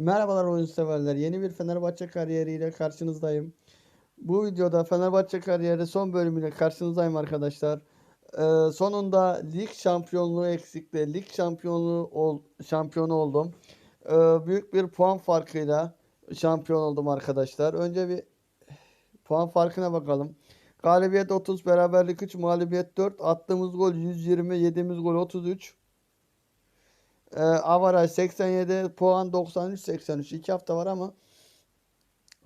Merhabalar oyun severler. Yeni bir Fenerbahçe kariyeriyle karşınızdayım. Bu videoda Fenerbahçe kariyeri son bölümüyle karşınızdayım arkadaşlar. Ee, sonunda lig şampiyonluğu eksikti. Lig şampiyonu ol, şampiyonu oldum. Ee, büyük bir puan farkıyla şampiyon oldum arkadaşlar. Önce bir puan farkına bakalım. Galibiyet 30, beraberlik 3, mağlubiyet 4. Attığımız gol 120, yediğimiz gol 33. Ee, avaraj 87, puan 93, 83. 2 hafta var ama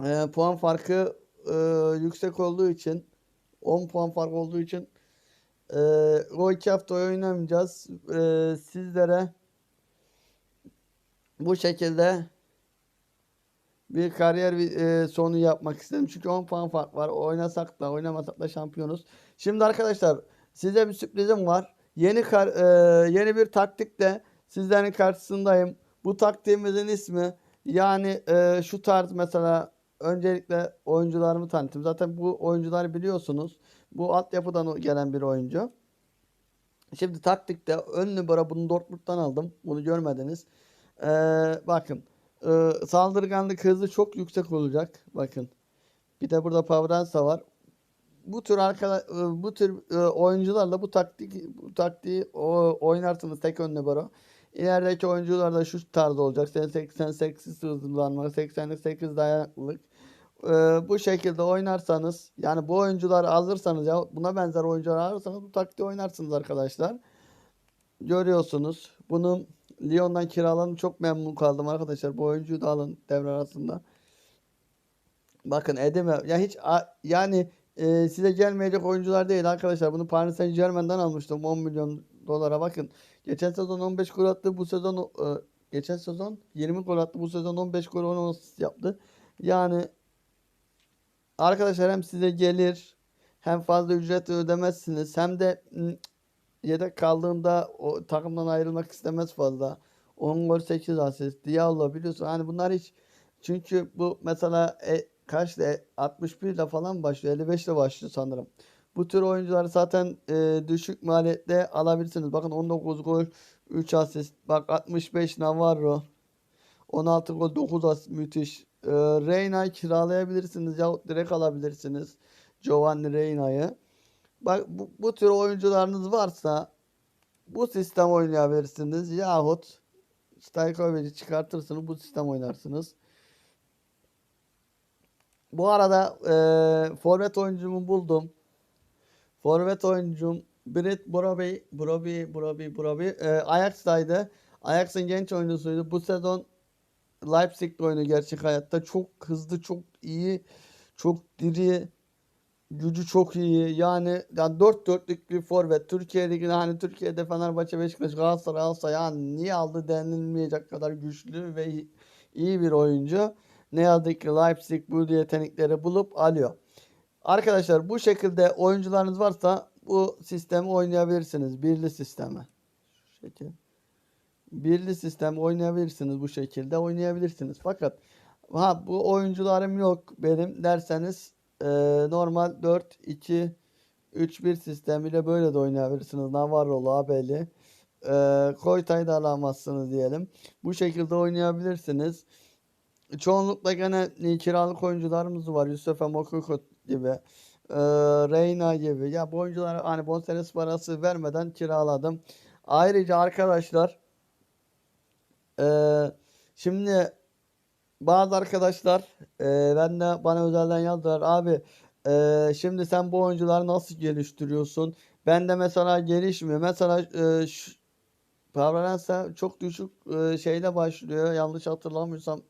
e, puan farkı e, yüksek olduğu için 10 puan fark olduğu için e, o 2 hafta oynamayacağız. E, sizlere bu şekilde bir kariyer e, sonu yapmak istedim. Çünkü 10 puan fark var. Oynasak da oynamasak da şampiyonuz. Şimdi arkadaşlar size bir sürprizim var. Yeni kar, e, yeni bir taktikle sizlerin karşısındayım. Bu taktiğimizin ismi yani e, şu tarz mesela öncelikle oyuncularımı tanıtayım. Zaten bu oyuncuları biliyorsunuz. Bu altyapıdan gelen bir oyuncu. Şimdi taktikte ön numara bunu Dortmund'dan aldım. Bunu görmediniz. Ee, bakın. Ee, saldırganlık hızı çok yüksek olacak. Bakın. Bir de burada Pavransa var. Bu tür arkada bu tür e, oyuncularla bu taktik bu taktiği oynarsınız tek ön numara. İlerideki oyuncular da şu tarz olacak. 88 hızlanma, 88 dayanıklılık. Ee, bu şekilde oynarsanız yani bu oyuncuları alırsanız ya buna benzer oyuncular alırsanız bu taktiği oynarsınız arkadaşlar. Görüyorsunuz. Bunun Lyon'dan kiralanıp çok memnun kaldım arkadaşlar. Bu oyuncuyu da alın devre arasında. Bakın Edeme ya hiç yani e, size gelmeyecek oyuncular değil arkadaşlar. Bunu Paris Saint Germain'den almıştım 10 milyon dolara bakın. Geçen sezon 15 gol attı. Bu sezon e, geçen sezon 20 gol attı. Bu sezon 15 gol 10 asist yaptı. Yani arkadaşlar hem size gelir hem fazla ücret ödemezsiniz hem de yedek kaldığında o takımdan ayrılmak istemez fazla. 10 gol 8 asist. Diallo biliyorsun hani bunlar hiç çünkü bu mesela e, kaçta e, 61 ile falan başlıyor 55 ile başlıyor sanırım. Bu tür oyuncuları zaten e, düşük maliyette alabilirsiniz. Bakın 19 gol 3 asist. Bak 65 Navarro. 16 gol 9 asist müthiş. E, Reyna'yı kiralayabilirsiniz yahut direkt alabilirsiniz. Giovanni Reyna'yı. Bak bu, bu tür oyuncularınız varsa bu sistem oynayabilirsiniz. Yahut Stajkovic'i çıkartırsınız bu sistem oynarsınız. Bu arada e, forvet oyuncumu buldum. Forvet oyuncum Brett Broby, Broby, Broby, Broby e, Ajax'taydı. Ajax'ın genç oyuncusuydu. Bu sezon Leipzig'te oynuyor gerçek hayatta. Çok hızlı, çok iyi, çok diri, gücü çok iyi. Yani, yani 4 dörtlük bir forvet. Türkiye Ligi'nde hani Türkiye'de Fenerbahçe, Beşiktaş, Galatasaray alsa yani niye aldı denilmeyecek kadar güçlü ve iyi bir oyuncu. Ne yazık ki Leipzig bu yetenekleri bulup alıyor. Arkadaşlar bu şekilde oyuncularınız varsa bu sistemi oynayabilirsiniz. Birli sistemi. Şu şekil. Birli sistem oynayabilirsiniz bu şekilde oynayabilirsiniz. Fakat ha bu oyuncularım yok benim derseniz e, normal 4 2 3 1 sistemiyle böyle de oynayabilirsiniz. Navarro'lu, Abeli. E, Koyta'yı da alamazsınız diyelim. Bu şekilde oynayabilirsiniz. Çoğunlukla gene kiralık oyuncularımız var. Yusuf Mokoko gibi. E, Reyna gibi. Ya bu oyuncuları hani bonservis parası vermeden kiraladım. Ayrıca arkadaşlar e, şimdi bazı arkadaşlar e, ben de bana özelden yazdılar. Abi e, şimdi sen bu oyuncuları nasıl geliştiriyorsun? Ben de mesela gelişmiyor. Mesela e, Pavlensa çok düşük e, şeyle başlıyor. Yanlış hatırlamıyorsam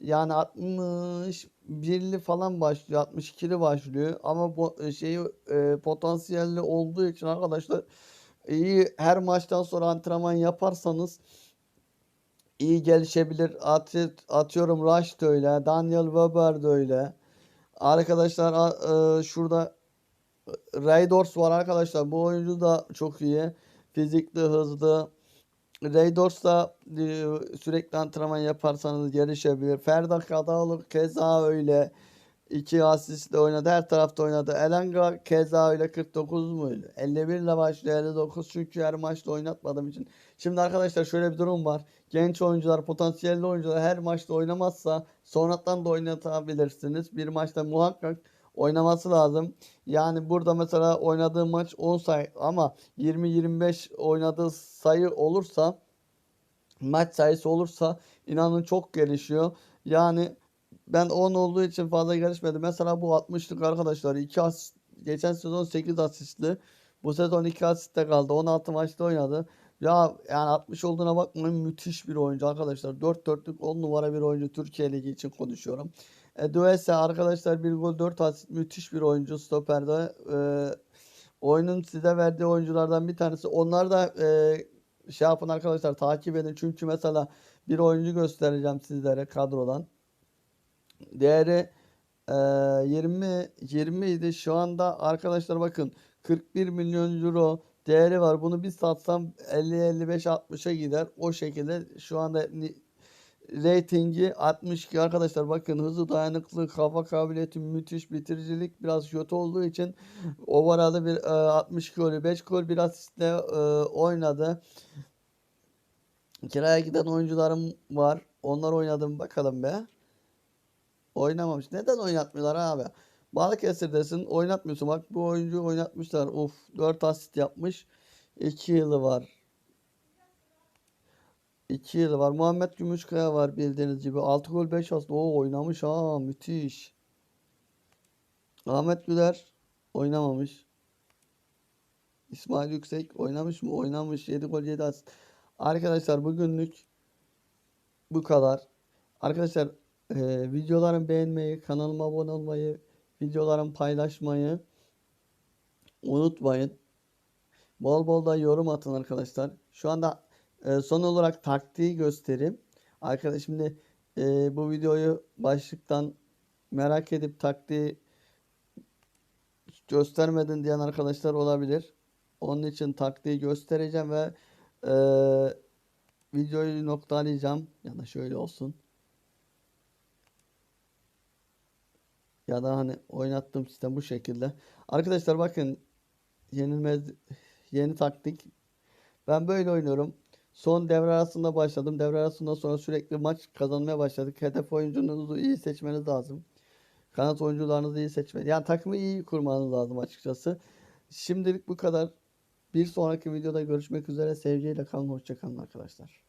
yani 61'li falan başlıyor. 62'li başlıyor. Ama bu şeyi e, potansiyelli olduğu için arkadaşlar iyi her maçtan sonra antrenman yaparsanız iyi gelişebilir. At, atıyorum Rush da öyle. Daniel Weber de öyle. Arkadaşlar e, şurada Raiders var arkadaşlar. Bu oyuncu da çok iyi. Fizikli, hızlı. Raiders'ta e, sürekli antrenman yaparsanız gelişebilir. Ferda Kadalı keza öyle. 2 asistle oynadı. Her tarafta oynadı. Elanga keza öyle 49 muydu? 51 ile başlıyor 59 çünkü her maçta oynatmadığım için. Şimdi arkadaşlar şöyle bir durum var. genç oyuncular, potansiyelli oyuncular her maçta oynamazsa sonradan da oynatabilirsiniz. Bir maçta muhakkak oynaması lazım. Yani burada mesela oynadığı maç 10 sayı ama 20-25 oynadığı sayı olursa maç sayısı olursa inanın çok gelişiyor. Yani ben 10 olduğu için fazla gelişmedi. Mesela bu 60'lık arkadaşlar 2 asist geçen sezon 8 asistli. Bu sezon 2 asiste kaldı. 16 maçta oynadı. Ya yani 60 olduğuna bakmayın müthiş bir oyuncu arkadaşlar. 4 dörtlük 10 numara bir oyuncu Türkiye Ligi için konuşuyorum. E, Duese arkadaşlar 1 gol 4 asist müthiş bir oyuncu stoperde. E, oyunun size verdiği oyunculardan bir tanesi. Onlar da e, şey yapın arkadaşlar takip edin. Çünkü mesela bir oyuncu göstereceğim sizlere kadrodan. Değeri e, 20 20 idi. Şu anda arkadaşlar bakın 41 milyon euro değeri var. Bunu bir satsam 50 55 60'a gider. O şekilde şu anda Ratingi 62 arkadaşlar bakın hızı dayanıklı kafa kabiliyeti müthiş bitiricilik biraz kötü olduğu için overall'da bir e, 62 golü 5 gol bir asistle e, oynadı. Kiraya giden oyuncularım var. Onlar oynadı mı bakalım be. Oynamamış. Neden oynatmıyorlar abi? Balıkesir'desin oynatmıyorsun. Bak bu oyuncuyu oynatmışlar. Uf 4 asist yapmış. 2 yılı var. 2 yılı var. Muhammed Gümüşkaya var bildiğiniz gibi. 6 gol 5 asist. Oo oynamış ha müthiş. Ahmet Güler oynamamış. İsmail Yüksek oynamış mı? Oynamış. 7 gol 7 asist. Arkadaşlar bugünlük bu kadar. Arkadaşlar e, videolarımı beğenmeyi, kanalıma abone olmayı, videolarımı paylaşmayı unutmayın. Bol bol da yorum atın arkadaşlar. Şu anda e, son olarak taktiği göstereyim. Arkadaşlar şimdi e, bu videoyu başlıktan merak edip taktiği göstermedin diyen arkadaşlar olabilir. Onun için taktiği göstereceğim ve e, videoyu noktalayacağım. Ya da şöyle olsun. Ya da hani oynattığım sistem bu şekilde. Arkadaşlar bakın yenilmez yeni taktik. Ben böyle oynuyorum. Son devre arasında başladım. Devre arasından sonra sürekli maç kazanmaya başladık. Hedef oyuncunuzu iyi seçmeniz lazım. Kanat oyuncularınızı iyi seçmeniz. Yani takımı iyi kurmanız lazım açıkçası. Şimdilik bu kadar. Bir sonraki videoda görüşmek üzere. Sevgiyle kalın. Hoşça kalın arkadaşlar.